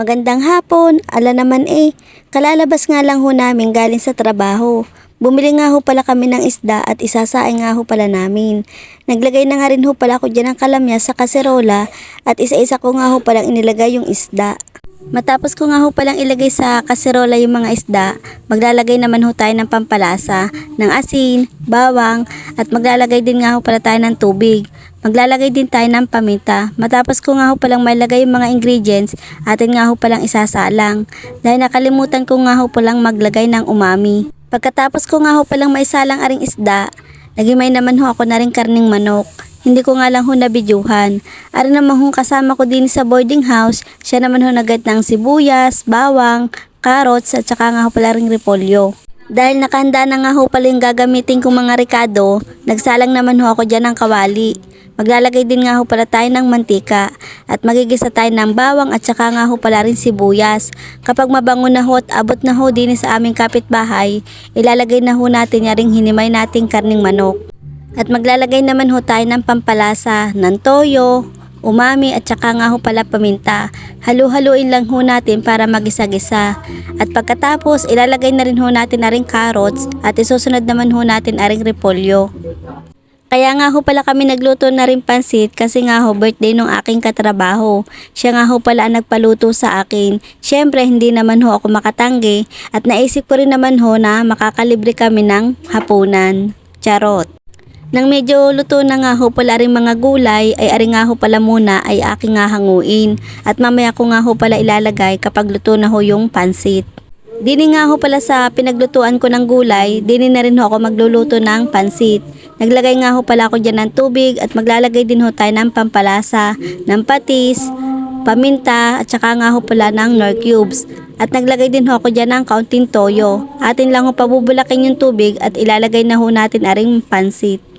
Magandang hapon, ala naman eh. Kalalabas nga lang ho namin galing sa trabaho. Bumili nga ho pala kami ng isda at isasaing nga ho pala namin. Naglagay na nga rin ho pala ako dyan ng kalamya sa kaserola at isa-isa ko nga ho palang inilagay yung isda. Matapos ko nga ho palang ilagay sa kaserola yung mga isda, maglalagay naman ho tayo ng pampalasa, ng asin, bawang, at maglalagay din nga ho pala tayo ng tubig. Maglalagay din tayo ng paminta. Matapos ko nga ho palang mailagay yung mga ingredients, atin nga ho palang isasalang. Dahil nakalimutan ko nga ho palang maglagay ng umami. Pagkatapos ko nga ho palang maisalang aring isda, nagimay naman ho ako na rin karning manok. Hindi ko nga lang ho nabidyuhan. Ari naman ho kasama ko din sa boarding house, siya naman ho nagad ng sibuyas, bawang, carrots at saka nga ho pala ring repolyo. Dahil nakahanda na nga ho pala yung gagamitin kong mga ricado, nagsalang naman ho ako dyan ng kawali. Maglalagay din nga ho pala tayo ng mantika at magigisa tayo ng bawang at saka nga ho pala rin sibuyas. Kapag mabango na ho at abot na ho din sa aming kapitbahay, ilalagay na ho natin yaring hinimay nating karning manok. At maglalagay naman ho tayo ng pampalasa, ng toyo, umami at saka nga ho pala paminta. Halu-haluin lang ho natin para magisa-gisa. At pagkatapos, ilalagay na rin ho natin na rin carrots at isusunod naman ho natin aring repolyo. Kaya nga ho pala kami nagluto na rin pansit kasi nga ho birthday nung aking katrabaho. Siya nga ho pala ang nagpaluto sa akin. Siyempre hindi naman ho ako makatanggi at naisip ko rin naman ho na makakalibre kami ng hapunan. Charot. Nang medyo luto na nga ho pala rin mga gulay ay ari nga ho pala muna ay aking nga hanguin at mamaya ko nga ho pala ilalagay kapag luto na ho yung pansit. Dini nga ho pala sa pinaglutuan ko ng gulay, dini na rin ho ako magluluto ng pansit. Naglagay nga ho pala ako dyan ng tubig at maglalagay din ho tayo ng pampalasa, ng patis, paminta at saka nga ho pala ng nor cubes. At naglagay din ho ako dyan ng kaunting toyo. Atin lang ho pabubulakin yung tubig at ilalagay na ho natin aring pansit.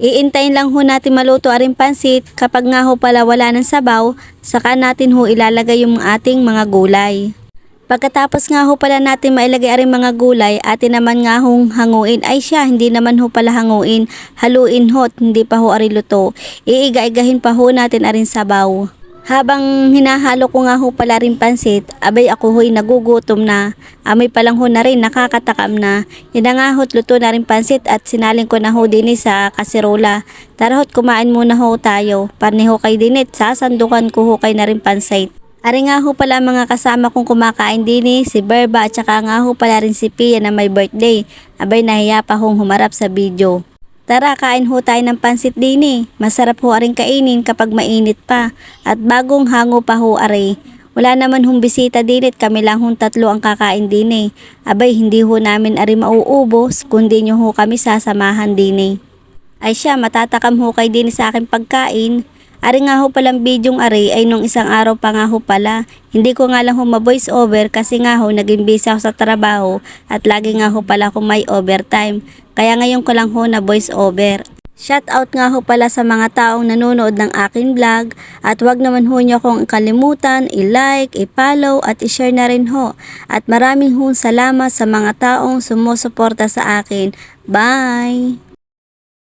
Iintayin lang ho natin maluto aring pansit kapag nga ho pala wala ng sabaw, saka natin ho ilalagay yung ating mga gulay. Pagkatapos nga ho pala natin mailagay aring mga gulay, atin naman nga hong hanguin. Ay siya, hindi naman ho pala hanguin. Haluin ho at hindi pa ho ari luto. Iiga-igahin pa ho natin aring sabaw. Habang hinahalo ko nga ho pala rin pansit, abay ako ho'y nagugutom na. Amoy pa lang ho na rin, nakakatakam na. Yan na nga ho't luto na rin pansit at sinaling ko na ho din sa kaserola. Tara ho't kumain muna ho tayo. Parni ho kay dinit, sasandukan ko ho kay na rin pansit. Ari nga ho pala mga kasama kong kumakain din eh, si Berba at saka nga ho pala rin si Pia na may birthday. Abay nahiya pa hong humarap sa video. Tara, kain ho tayo ng pansit din eh. Masarap ho aring kainin kapag mainit pa. At bagong hango pa ho are. Wala naman hong bisita din at kami lang hong tatlo ang kakain din eh. Abay, hindi ho namin ari mauubos, kundi nyo ho kami sasamahan din eh. Ay siya, matatakam ho kay din sa aking pagkain. Ari nga ho palang bidyong ari ay nung isang araw pa nga ho pala. Hindi ko nga lang ho ma-voice over kasi nga ho naging busy ako sa trabaho at lagi nga ho pala ako may overtime. Kaya ngayon ko lang ho na voice over. Shout out nga ho pala sa mga taong nanonood ng akin vlog at wag naman ho niyo akong kalimutan, i-like, i-follow at i-share na rin ho. At maraming ho salamat sa mga taong sumusuporta sa akin. Bye!